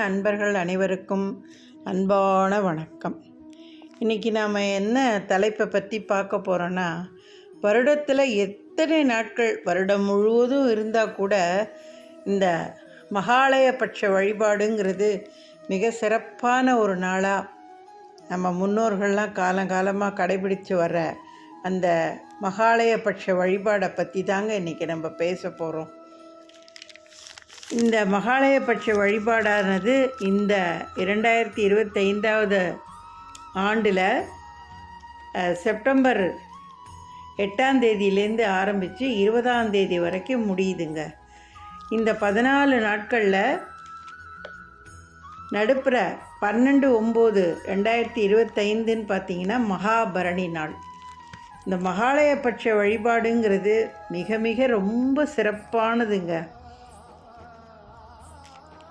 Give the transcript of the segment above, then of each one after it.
அன்பர்கள் அனைவருக்கும் அன்பான வணக்கம். இன்றைக்கி நாம் என்ன தலைப்பை பற்றி பார்க்க போகிறோன்னா வருடத்தில் எத்தனை நாட்கள் வருடம் முழுவதும் இருந்தால் கூட இந்த மகாலயபட்ச வழிபாடுங்கிறது மிக சிறப்பான ஒரு நாளாக நம்ம முன்னோர்கள்லாம் காலங்காலமாக கடைபிடித்து வர்ற அந்த மகாலயபட்ச வழிபாடை பற்றி தாங்க இன்றைக்கி நம்ம பேச போகிறோம் இந்த மகாலயபட்ச வழிபாடானது இந்த இரண்டாயிரத்தி இருபத்தைந்தாவது ஆண்டில் செப்டம்பர் எட்டாம் தேதியிலேருந்து ஆரம்பித்து இருபதாம் தேதி வரைக்கும் முடியுதுங்க. இந்த பதினாலு நாட்களில் நடுப்புற பன்னெண்டு ஒம்பது ரெண்டாயிரத்தி இருபத்தைந்துன்னு பார்த்தீங்கன்னா மகாபரணி நாள். இந்த மகாலயபட்ச வழிபாடுங்கிறது மிக மிக ரொம்ப சிறப்பானதுங்க.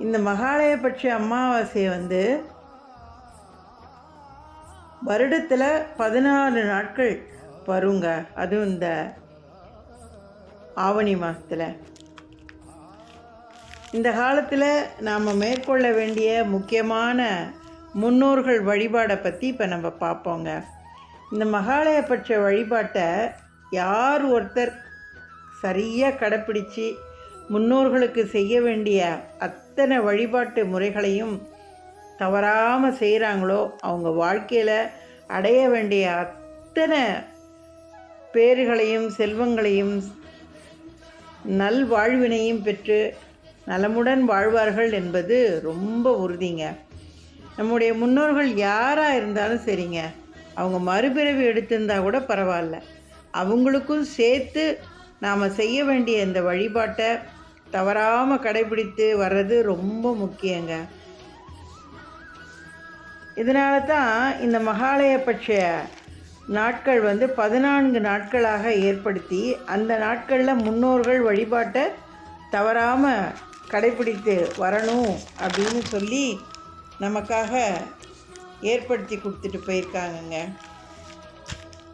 இந்த மகாலயபட்ச அமாவாசையை வந்து வருடத்தில் பதினாலு நாட்கள் வருங்க. அதுவும் இந்த ஆவணி மாதத்தில் இந்த காலத்தில் நாம் மேற்கொள்ள வேண்டிய முக்கியமான முன்னோர்கள் வழிபாடை பற்றி இப்போ நம்ம பார்ப்போங்க. இந்த மகாலயபட்ச வழிபாட்டை யார் ஒருத்தர் சரியாக கடைப்பிடிச்சு முன்னோர்களுக்கு செய்ய வேண்டிய அத்தனை வழிபாட்டு முறைகளையும் தவறாமல் செய்கிறாங்களோ அவங்க வாழ்க்கையில் அடைய வேண்டிய அத்தனை பேறுகளையும் செல்வங்களையும் நல்வாழ்வினையும் பெற்று நலமுடன் வாழ்வார்கள் என்பது ரொம்ப உறுதிங்க. நம்முடைய முன்னோர்கள் யாராக இருந்தாலும் சரிங்க. அவங்க மறுபிறவி எடுத்திருந்தா கூட பரவாயில்ல. அவங்களுக்கும் சேர்த்து நாம் செய்ய வேண்டிய இந்த வழிபாட்டை தவறாமல் கடைபிடித்து வர்றது ரொம்ப முக்கியங்க. இதனால தான் இந்த மகாலயபட்ச நாட்கள் வந்து பதினான்கு நாட்களாக ஏற்படுத்தி அந்த நாட்களில் முன்னோர்கள் வழிபாட்டை தவறாமல் கடைபிடித்து வரணும் அப்படின்னு சொல்லி நமக்காக ஏற்படுத்தி கொடுத்துட்டு போயிருக்காங்கங்க.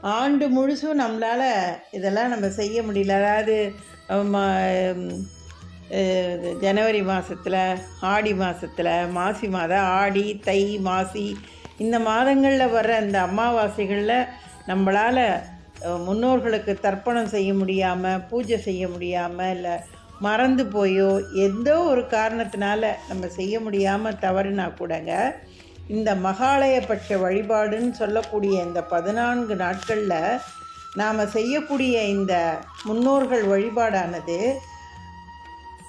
ஆண்டு முழுசும் நம்மளால் இதெல்லாம் நம்ம செய்ய முடியல. அதாவது ம- ஜனவரி மாதத்தில் ஆடி மாதத்தில் மாசி மாதம் ஆடி தை மாசி இந்த மாதங்களில் வர்ற இந்த அமாவாசைகளில் நம்மளால் முன்னோர்களுக்கு தர்ப்பணம் செய்ய முடியாமல் பூஜை செய்ய முடியாமல் இல்லை மறந்து போயோ எந்தோ ஒரு காரணத்தினால நம்ம செய்ய முடியாமல் தவறுனா கூடங்க இந்த மகாலயபட்ச வழிபாடுன்னு சொல்லக்கூடிய இந்த பதினான்கு நாட்களில் நாம் செய்யக்கூடிய இந்த முன்னோர்கள் வழிபாடானது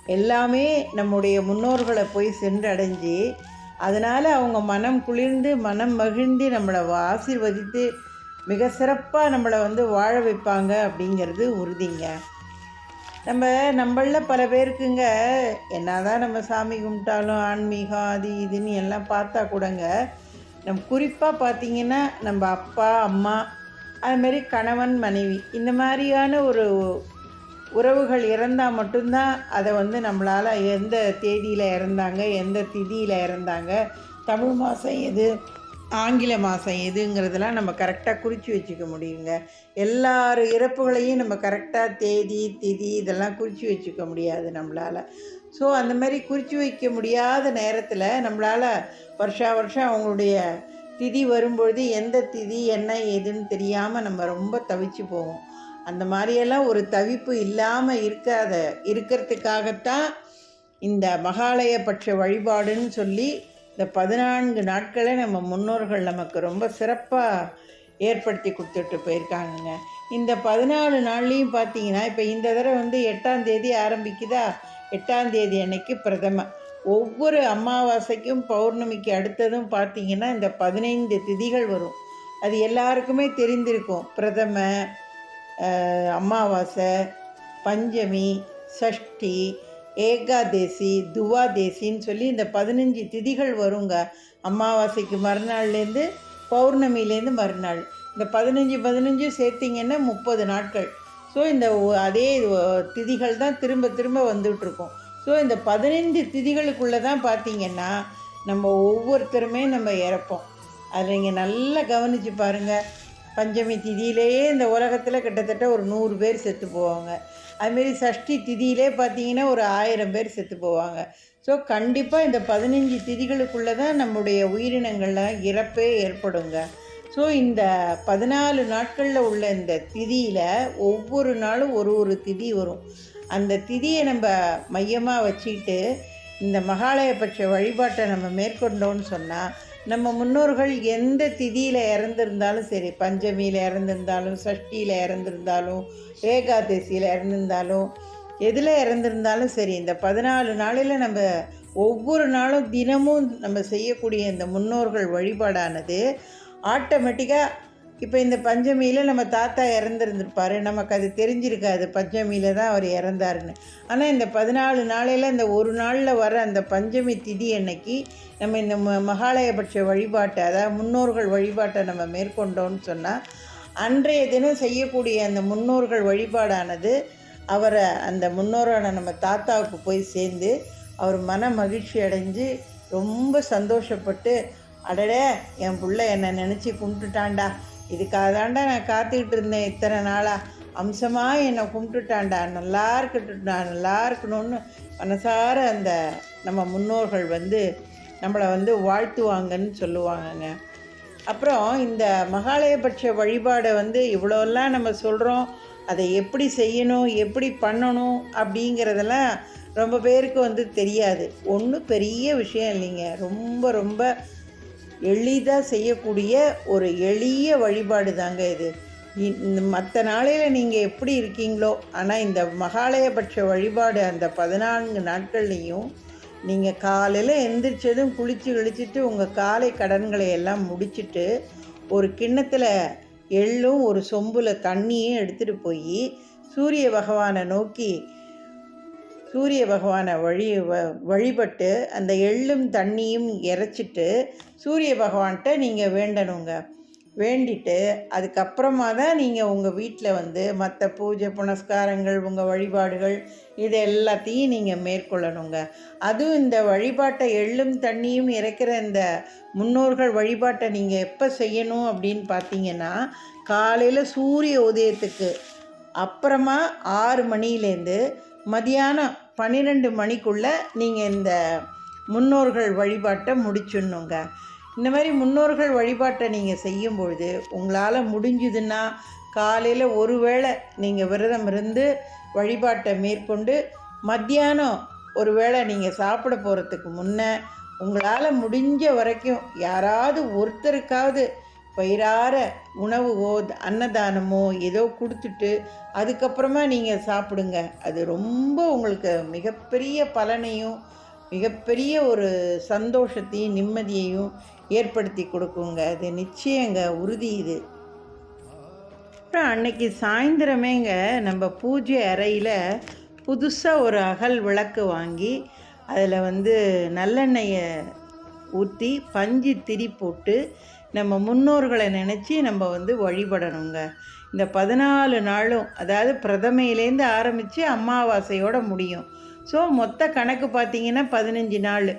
எல்லாமே நம்முடைய முன்னோர்களை போய் சென்றடைஞ்சு அதனால் அவங்க மனம் குளிர்ந்து மனம் மகிழ்ந்து நம்மளை ஆசீர்வதித்து மிக சிறப்பாக நம்மளை வந்து வாழ வைப்பாங்க அப்படிங்கிறது உறுதிங்க. நம்ம நம்மளில் பல பேருக்குங்க என்னதான் நம்ம சாமி கும்பிட்டாலும் ஆன்மீகம் அது இதுன்னு எல்லாம் பார்த்தா கூடங்க நம்ம குறிப்பாக பார்த்தீங்கன்னா நம்ம அப்பா அம்மா அதுமாரி கணவன் மனைவி இந்த மாதிரியான ஒரு உறவுகள் இறந்தால் மட்டும்தான் அதை வந்து நம்மளால் எந்த தேதியில் இறந்தாங்க எந்த திதியில் இறந்தாங்க தமிழ் மாதம் எது ஆங்கில மாதம் எதுங்கிறதெல்லாம் நம்ம கரெக்டாக குறித்து வச்சுக்க முடியுங்க. எல்லார் இறப்புகளையும் நம்ம கரெக்டாக தேதி திதி இதெல்லாம் குறித்து வச்சுக்க முடியாது நம்மளால். ஸோ அந்த மாதிரி குறித்து வைக்க முடியாத நேரத்தில் நம்மளால் வருஷா வருஷம் அவங்களுடைய திதி வரும்பொழுது எந்த திதி என்ன ஏதுன்னு தெரியாமல் நம்ம ரொம்ப தவிச்சு போவோம். அந்த மாதிரியெல்லாம் ஒரு தவிப்பு இல்லாமல் இருக்காத இருக்கிறதுக்காகத்தான் இந்த மகாலய பட்ச வழிபாடுன்னு சொல்லி இந்த பதினான்கு நாட்களை நம்ம முன்னோர்கள் நமக்கு ரொம்ப சிறப்பாக ஏற்படுத்தி கொடுத்துட்டு போயிருக்காங்கங்க. இந்த பதினாலு நாள்லேயும் பார்த்தீங்கன்னா இப்போ இந்த தடவை வந்து எட்டாம் தேதி ஆரம்பிக்குதா? எட்டாம் தேதி அன்னைக்கு பிரதம. ஒவ்வொரு அமாவாசைக்கும் பௌர்ணமிக்கு அடுத்ததும் பார்த்தீங்கன்னா இந்த பதினைந்து திதிகள் வரும். அது எல்லாருக்குமே தெரிந்திருக்கும். பிரதம அமாவாசை பஞ்சமி சஷ்டி ஏகாதேசி துவாதேசின்னு சொல்லி இந்த பதினஞ்சு திதிகள் வருங்க. அமாவாசைக்கு மறுநாள்லேருந்து பௌர்ணமிலேருந்து மறுநாள். இந்த பதினஞ்சு பதினஞ்சு சேர்த்திங்கன்னா முப்பது நாட்கள். ஸோ இந்த அதே திதிகள் தான் திரும்ப திரும்ப வந்துகிட்ருக்கோம் ஸோ இந்த பதினைந்து திதிகளுக்குள்ளே தான் பார்த்தீங்கன்னா நம்ம ஒவ்வொருத்தருமே நம்ம இறப்போம். அதில் நீங்கள் நல்லா கவனித்து பாருங்கள் பஞ்சமி திதியிலேயே இந்த உலகத்தில் கிட்டத்தட்ட ஒரு நூறு பேர் செத்து போவாங்க. அதுமாரி சஷ்டி திதியிலே பார்த்தீங்கன்னா ஒரு ஆயிரம் பேர் செத்து போவாங்க. ஸோ கண்டிப்பாக இந்த பதினஞ்சு திதிகளுக்குள்ளே தான் நம்முடைய உயிரினங்களில் இறப்பே ஏற்படுங்க. ஸோ இந்த பதினாலு நாட்களில் உள்ள இந்த திதியில் ஒவ்வொரு நாளும் ஒரு ஒரு திதி வரும். அந்த திதியை நம்ம மையமாக வச்சுக்கிட்டு இந்த மகாலயபட்ச வழிபாட்டை நம்ம மேற்கொண்டோன்னு சொன்னால் நம்ம முன்னோர்கள் எந்த திதியில் இறந்துருந்தாலும் சரி பஞ்சமியில் இறந்துருந்தாலும் சஷ்டியில் இறந்துருந்தாலும் ஏகாதசியில் இறந்துருந்தாலும் எதில் இறந்துருந்தாலும் சரி இந்த பதினாலு நாளில் நம்ம ஒவ்வொரு நாளும் தினமும் நம்ம செய்யக்கூடிய இந்த முன்னோர்கள் வழிபாடானது ஆட்டோமேட்டிக்காக இப்போ இந்த பஞ்சமியில் நம்ம தாத்தா இறந்துருந்துருப்பார். நமக்கு அது தெரிஞ்சிருக்காது. பஞ்சமியில் தான் அவர் இறந்தாருன்னு. ஆனால் இந்த பதினாலு நாளையில் இந்த ஒரு நாளில் வர அந்த பஞ்சமி திதி அன்னைக்கு நம்ம இந்த ம மகாலயபட்ச வழிபாட்டை அதாவது முன்னோர்கள் வழிபாட்டை நம்ம மேற்கொண்டோம்னு சொன்னால் அன்றைய தினம் செய்யக்கூடிய அந்த முன்னோர்கள் வழிபாடானது அவரை அந்த முன்னோரான நம்ம தாத்தாவுக்கு போய் சேர்ந்து அவர் மன மகிழ்ச்சி அடைஞ்சு ரொம்ப சந்தோஷப்பட்டு அடடே என் பிள்ளை என்னை நினச்சி கும்பிட்டுட்டான்டா. இதுக்காக தாண்டா நான் காத்துக்கிட்டு இருந்தேன் இத்தனை நாளாக அம்சமாக என்னை கும்பிட்டுட்டான்டா. நல்லா இருக்கட்டும்டா. நல்லா இருக்கணும்னு மனசார அந்த நம்ம முன்னோர்கள் வந்து நம்மளை வந்து வாழ்த்துவாங்கன்னு சொல்லுவாங்கங்க. அப்புறம் இந்த மகாலயபட்ச வழிபாடை வந்து இவ்வளோலாம் நம்ம சொல்கிறோம் அதை எப்படி செய்யணும் எப்படி பண்ணணும் அப்படிங்கிறதெல்லாம் ரொம்ப பேருக்கு வந்து தெரியாது. ஒன்றும் பெரிய விஷயம் இல்லைங்க. ரொம்ப ரொம்ப எளிதாக செய்யக்கூடிய ஒரு எளிய வழிபாடு தாங்க இது. மற்ற நாளையில் நீங்கள் எப்படி இருக்கீங்களோ ஆனால் இந்த மகாலயபட்ச வழிபாடு அந்த பதினான்கு நாட்கள்லேயும் நீங்கள் காலையில் எந்திரிச்சதும் குளித்து கழிச்சிட்டு உங்கள் காலை கடன்களை எல்லாம் முடிச்சுட்டு ஒரு கிண்ணத்தில் எள்ளும் ஒரு சொம்பில் தண்ணியும் எடுத்துகிட்டு போய் சூரிய பகவானை நோக்கி சூரிய பகவானை வழி வ வழிபட்டு அந்த எள்ளும் தண்ணியும் இறைச்சிட்டு சூரிய பகவான்கிட்ட நீங்கள் வேண்டணுங்க. வேண்டிட்டு அதுக்கப்புறமா தான் நீங்கள் உங்கள் வீட்டில் வந்து மற்ற பூஜை புனஸ்காரங்கள் உங்கள் வழிபாடுகள் இது எல்லாத்தையும் நீங்கள் மேற்கொள்ளணுங்க. அதுவும் இந்த வழிபாட்டை எள்ளும் தண்ணியும் இறைக்கிற இந்த முன்னோர்கள் வழிபாட்டை நீங்கள் எப்போ செய்யணும் அப்படின்னு பார்த்தீங்கன்னா காலையில் சூரிய உதயத்துக்கு அப்புறமா ஆறு மணிலேருந்து மதியானம் பன்னிரெண்டு மணிக்குள்ளே நீங்கள் இந்த முன்னோர்கள் வழிபாட்டை முடிச்சிடணுங்க. இந்த மாதிரி முன்னோர்கள் வழிபாட்டை நீங்கள் செய்யும் பொழுது உங்களால் முடிஞ்சுதுன்னா காலையில் ஒரு வேளை நீங்கள் விரதம் இருந்து வழிபாட்டை மேற்கொண்டு மத்தியானம் ஒரு வேளை நீங்கள் சாப்பிட போகிறதுக்கு முன்னே உங்களால் முடிஞ்ச வரைக்கும் யாராவது ஒருத்தருக்காவது வயிறார உணவோ அன்னதானமோ ஏதோ கொடுத்துட்டு அதுக்கப்புறமா நீங்கள் சாப்பிடுங்க. அது ரொம்ப உங்களுக்கு மிகப்பெரிய பலனையும் மிகப்பெரிய ஒரு சந்தோஷத்தையும் நிம்மதியையும் ஏற்படுத்தி கொடுக்குங்க. அது நிச்சயங்க உறுதி இது. அப்புறம் அன்னைக்கு சாயந்தரமேங்க நம்ம பூஜை அறையில் புதுசாக ஒரு அகல் விளக்கு வாங்கி அதில் வந்து நல்லெண்ணெயை ஊற்றி பஞ்சு திரி போட்டு நம்ம முன்னோர்களை நினச்சி நம்ம வந்து வழிபடணுங்க. இந்த பதினாலு நாளும் அதாவது பிரதமையிலேருந்து ஆரம்பித்து அமாவாசையோட முடியும். ஸோ மொத்த கணக்கு பார்த்திங்கன்னா பதினஞ்சு நாள்.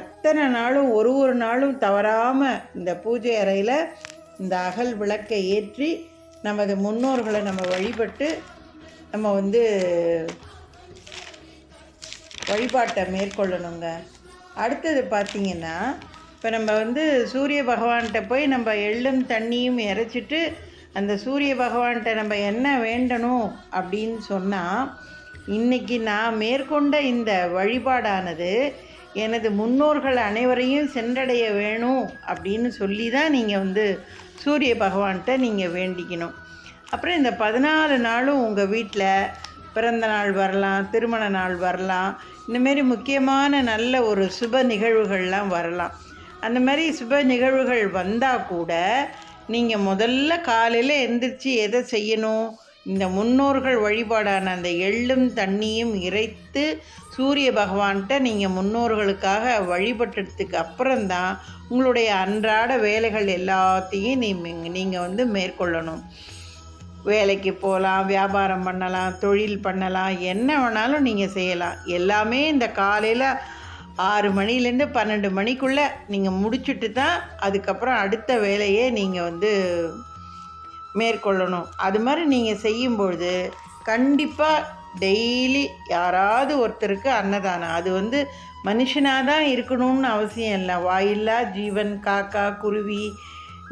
அத்தனை நாளும் ஒரு ஒரு நாளும் தவறாமல் இந்த பூஜை அறையில் இந்த அகல் விளக்கை ஏற்றி நமது முன்னோர்களை நம்ம வழிபட்டு நம்ம வந்து வழிபாட்டை மேற்கொள்ளணுங்க. அடுத்தது பார்த்திங்கன்னா இப்போ நம்ம வந்து சூரிய பகவான்கிட்ட போய் நம்ம எள்ளும் தண்ணியும் இறைச்சிட்டு அந்த சூரிய பகவான்கிட்ட நம்ம என்ன வேண்டணும் அப்படின்னு சொன்னால் இன்றைக்கி நான் மேற்கொண்ட இந்த வழிபாடானது எனது முன்னோர்கள் அனைவரையும் சென்றடைய வேணும் அப்படின்னு சொல்லி தான் நீங்கள் வந்து சூரிய பகவான்கிட்ட நீங்கள் வேண்டிக்கணும். அப்புறம் இந்த பதினாலு நாளும் உங்கள் வீட்டில் பிறந்த நாள் வரலாம் திருமண நாள் வரலாம் இந்தமாரி முக்கியமான நல்ல ஒரு சுப நிகழ்வுகள்லாம் வரலாம். அந்த மாதிரி சுப நிகழ்வுகள் வந்தால் கூட நீங்கள் முதல்ல காலையில் எந்திரிச்சு எதை செய்யணும்? இந்த முன்னோர்கள் வழிபாடான அந்த எள்ளும் தண்ணியும் இறைத்து சூரிய பகவான்கிட்ட நீங்கள் முன்னோர்களுக்காக வழிபட்டதுக்கு அப்புறம்தான் உங்களுடைய அன்றாட வேலைகள் எல்லாத்தையும் நீ நீங்கள் வந்து மேற்கொள்ளணும். வேலைக்கு போகலாம் வியாபாரம் பண்ணலாம் தொழில் பண்ணலாம் என்ன வேணாலும் நீங்கள் செய்யலாம். எல்லாமே இந்த காலையில் ஆறு மணிலேருந்து பன்னெண்டு மணிக்குள்ளே நீங்கள் முடிச்சுட்டு தான் அதுக்கப்புறம் அடுத்த வேலையை நீங்கள் வந்து மேற்கொள்ளணும். அது மாதிரி நீங்கள் செய்யும்பொழுது கண்டிப்பாக டெய்லி யாராவது ஒருத்தருக்கு அன்னதானம். அது வந்து மனுஷனாக தான் இருக்கணும்னு அவசியம் இல்லை. வாயில்லா ஜீவன் காக்கா குருவி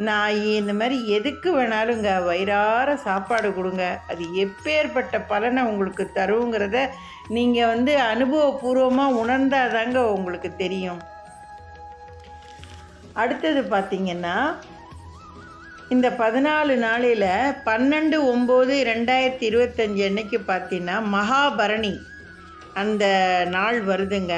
நான் இந்த மாதிரி எதுக்கு வேணாலுங்க வயிறார சாப்பாடு கொடுங்க. அது எப்பேற்பட்ட பலனை உங்களுக்கு தருங்கிறத நீங்கள் வந்து அனுபவபூர்வமாக உணர்ந்தாதாங்க உங்களுக்கு தெரியும். அடுத்தது பார்த்திங்கன்னா இந்த பதினாலு நாளில் பன்னெண்டு ஒம்பது ரெண்டாயிரத்தி இருபத்தஞ்சி அன்னைக்கு பார்த்தீங்கன்னா மகாபரணி அந்த நாள் வருதுங்க.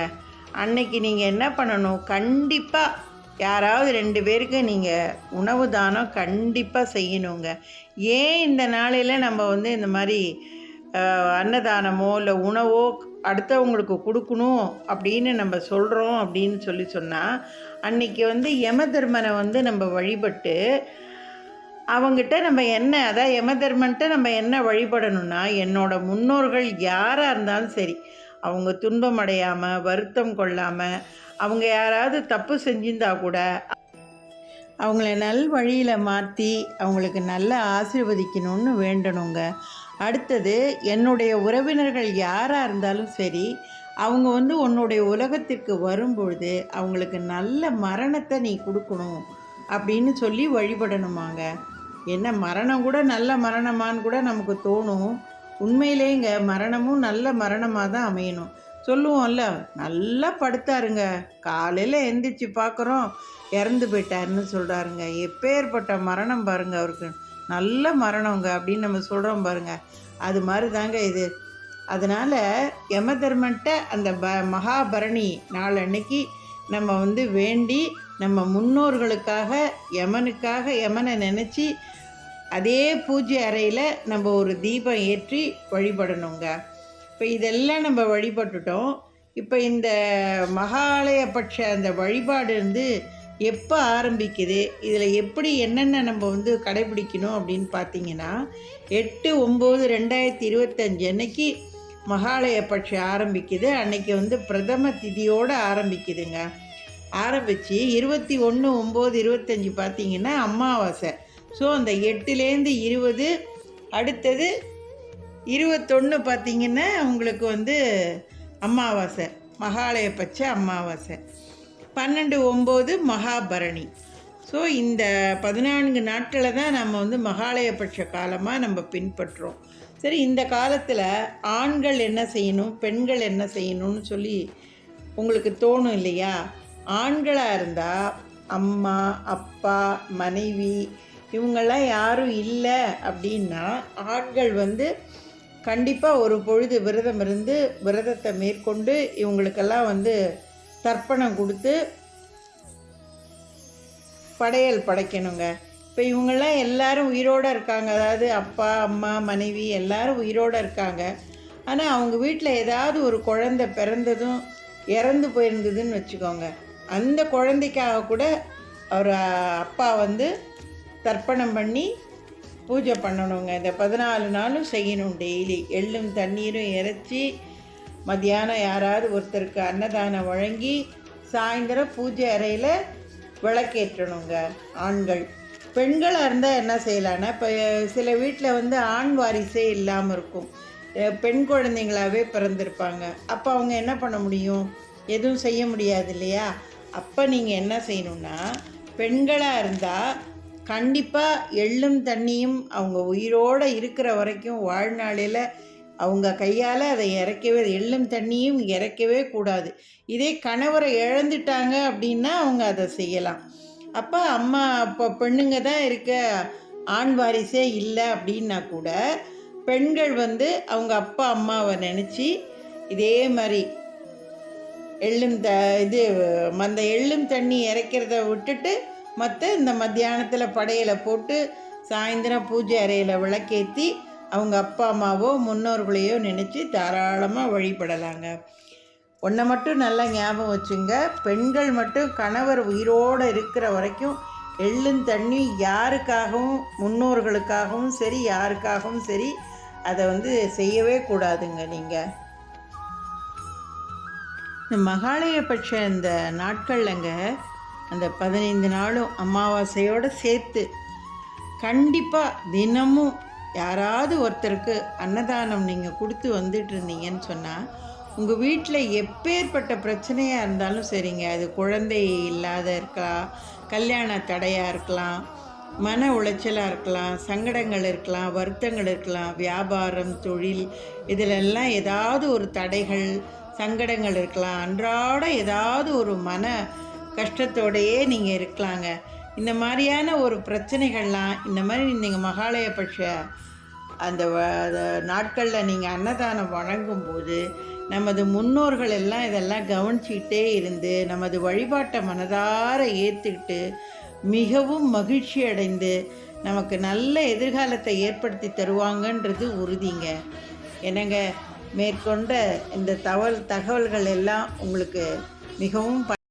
அன்னைக்கு நீங்கள் என்ன பண்ணணும்? கண்டிப்பாக யாராவது ரெண்டு பேருக்கு நீங்கள் உணவு தானம் கண்டிப்பாக செய்யணுங்க. ஏன் இந்த நாளையில் நம்ம வந்து இந்த மாதிரி அன்னதானமோ இல்லை உணவோ அடுத்தவங்களுக்கு கொடுக்கணும் அப்படின்னு நம்ம சொல்கிறோம் அப்படின்னு சொல்லி சொன்னால் அன்னைக்கு வந்து யம தர்மனை வந்து நம்ம வழிபட்டு அவங்ககிட்ட நம்ம என்ன அதான் யம தர்மன்ட்ட நம்ம என்ன வழிபடணும்னா என்னோட முன்னோர்கள் யாராக இருந்தாலும் சரி அவங்க துன்பம் அடையாமல் வருத்தம் கொள்ளாமல் அவங்க யாராவது தப்பு செஞ்சிருந்தா கூட அவங்கள நல் வழியில் மாற்றி அவங்களுக்கு நல்ல ஆசீர்வதிக்கணும்னு வேண்டணுங்க. அடுத்தது என்னுடைய உறவினர்கள் யாராக இருந்தாலும் சரி அவங்க வந்து உன்னுடைய உலகத்திற்கு வரும்பொழுது அவங்களுக்கு நல்ல மரணத்தை நீ கொடுக்கணும் அப்படின்னு சொல்லி வழிபடணுமாங்க. என்ன மரணம் கூட நல்ல மரணமான்னு கூட நமக்கு தோணும். உண்மையிலேங்க மரணமும் நல்ல மரணமாக தான் அமையணும். சொல்லுவோம்ல நல்லா படுத்தாருங்க. காலையில் எந்திரிச்சு பார்க்குறோம் இறந்து போயிட்டாருன்னு சொல்கிறாருங்க எப்பேற்பட்ட மரணம் பாருங்க அவருக்கு. நல்ல மரணங்க அப்படின்னு நம்ம சொல்கிறோம் பாருங்க. அது மாதிரி தாங்க இது. அதனால் யம தர்மன்ட்ட அந்த ப மகாபரணி நாளன்னைக்கு நம்ம வந்து வேண்டி நம்ம முன்னோர்களுக்காக யமனுக்காக யமனை நினச்சி அதே பூஜை அறையில் நம்ம ஒரு தீபம் ஏற்றி வழிபடணுங்க. இப்போ இதெல்லாம் நம்ம வழிபட்டுட்டோம். இப்போ இந்த மகாலயபட்ச அந்த வழிபாடு வந்து எப்போ ஆரம்பிக்குது? இதில் எப்படி என்னென்ன நம்ம வந்து கடைபிடிக்கணும் அப்படின்னு பார்த்தீங்கன்னா எட்டு ஒம்பது ரெண்டாயிரத்தி இருபத்தஞ்சு அன்னைக்கு மகாலயபட்சம் ஆரம்பிக்குது. அன்னைக்கு வந்து பிரதம திதியோடு ஆரம்பிக்குதுங்க. ஆரம்பித்து இருபத்தி ஒன்று ஒம்பது இருபத்தஞ்சி பார்த்தீங்கன்னா அமாவாசை. ஸோ அந்த எட்டுலேருந்து இருபது அடுத்தது இருபத்தொன்று பார்த்தீங்கன்னா உங்களுக்கு வந்து அமாவாசை மகாலயபட்ச அமாவாசை. பன்னெண்டு ஒம்பது மகாபரணி. ஸோ இந்த பதினான்கு நாட்களை தான் நம்ம வந்து மகாலயபட்ச காலமாக நம்ம பின்பற்றுறோம். சரி இந்த காலத்தில் ஆண்கள் என்ன செய்யணும் பெண்கள் என்ன செய்யணும்னு சொல்லி உங்களுக்கு தோணும் இல்லையா? ஆண்களாக இருந்தால் அம்மா அப்பா மனைவி இவங்கெல்லாம் யாரும் இல்லை அப்படின்னா ஆண்கள் வந்து கண்டிப்பாக ஒரு பொழுது விரதம் இருந்து விரதத்தை மேற்கொண்டு இவங்களுக்கெல்லாம் வந்து தர்ப்பணம் கொடுத்து படையல் படைக்கணுங்க. இப்போ இவங்கெல்லாம் எல்லாரும் உயிரோடு இருக்காங்க. அதாவது அப்பா அம்மா மனைவி எல்லாரும் உயிரோடு இருக்காங்க. ஆனால் அவங்க வீட்டில் ஏதாவது ஒரு குழந்தை பிறந்ததும் இறந்து போயிருந்ததுன்னு வச்சுக்கோங்க. அந்த குழந்தைக்காக கூட அவர் அப்பா வந்து தர்ப்பணம் பண்ணி பூஜை பண்ணணுங்க. இந்த பதினாலு நாளும் செய்யணும் டெய்லி. எள்ளும் தண்ணீரும் இறைச்சி மத்தியானம் யாராவது ஒருத்தருக்கு அன்னதானம் வழங்கி சாயந்தரம் பூஜை அறையில் விளக்கேற்றணுங்க ஆண்கள். பெண்களாக இருந்தால் என்ன செய்யலான்னா இப்போ சில வீட்டில் வந்து ஆண் வாரிசே இல்லாமல் இருக்கும். பெண் குழந்தைங்களாகவே பிறந்திருப்பாங்க. அப்போ அவங்க என்ன பண்ண முடியும்? எதுவும் செய்ய முடியாது இல்லையா? அப்போ நீங்கள் என்ன செய்யணுன்னா பெண்களாக இருந்தால் கண்டிப்பாக எள்ளும் தண்ணியும் அவங்க உயிரோடு இருக்கிற வரைக்கும் வாழ்நாளில் அவங்க கையால் அதை இறக்கவே எள்ளும் தண்ணியும் இறக்கவே கூடாது. இதே கணவரை இழந்துட்டாங்க அப்படின்னா அவங்க அதை செய்யலாம். அப்போ அம்மா அப்போ பெண்ணுங்க தான் இருக்க ஆண் வாரிசே இல்லை அப்படின்னா கூட பெண்கள் வந்து அவங்க அப்பா அம்மாவை நினச்சி இதே மாதிரி எள்ளும் த இது அந்த எள்ளும் தண்ணி இறைக்கிறத விட்டுட்டு மற்ற இந்த மத்தியானத்தில் படையில் போட்டு சாயந்தரம் பூஜை அறையில் விளக்கேற்றி அவங்க அப்பா அம்மாவோ முன்னோர்களையோ நினச்சி தாராளமாக வழிபடலாங்க. ஒன்றை மட்டும் நல்லா ஞாபகம் வச்சுங்க. பெண்கள் மட்டும் கணவர் உயிரோடு இருக்கிற வரைக்கும் எள்ளும் தண்ணி யாருக்காகவும் முன்னோர்களுக்காகவும் சரி யாருக்காகவும் சரி அதை வந்து செய்யவே கூடாதுங்க நீங்கள் இந்த மகாலயபட்ச இந்த நாட்கள்லங்க அந்த பதினைந்து நாளும் அமாவாசையோடு சேர்த்து கண்டிப்பாக தினமும் யாராவது ஒருத்தருக்கு அன்னதானம் நீங்கள் கொடுத்து வந்துட்டு இருந்தீங்கன்னு சொன்னால் உங்கள் வீட்டில் எப்பேற்பட்ட பிரச்சனையாக இருந்தாலும் சரிங்க. அது குழந்தை இல்லாத இருக்கலாம் கல்யாண தடையாக இருக்கலாம் மன உளைச்சலாக இருக்கலாம் சங்கடங்கள் இருக்கலாம் வருத்தங்கள் இருக்கலாம் வியாபாரம் தொழில் இதிலெல்லாம் ஏதாவது ஒரு தடைகள் சங்கடங்கள் இருக்கலாம் அன்றாட ஏதாவது ஒரு மன கஷ்டத்தோடையே நீங்கள் இருக்கலாங்க. இந்த மாதிரியான ஒரு பிரச்சனைகள்லாம் இந்த மாதிரி நீங்கள் மகாலய பட்ச அந்த நாட்களில் நீங்கள் அன்னதானம் வழங்கும்போது நமது முன்னோர்கள் எல்லாம் இதெல்லாம் கவனிச்சிக்கிட்டே இருந்து நமது வழிபாட்டை மனதார ஏற்றுக்கிட்டு மிகவும் மகிழ்ச்சி அடைந்து நமக்கு நல்ல எதிர்காலத்தை ஏற்படுத்தி தருவாங்கன்றது உறுதிங்க. என்னங்க மேற்கொண்ட இந்த தகவல் தகவல்கள் எல்லாம் உங்களுக்கு மிகவும் ப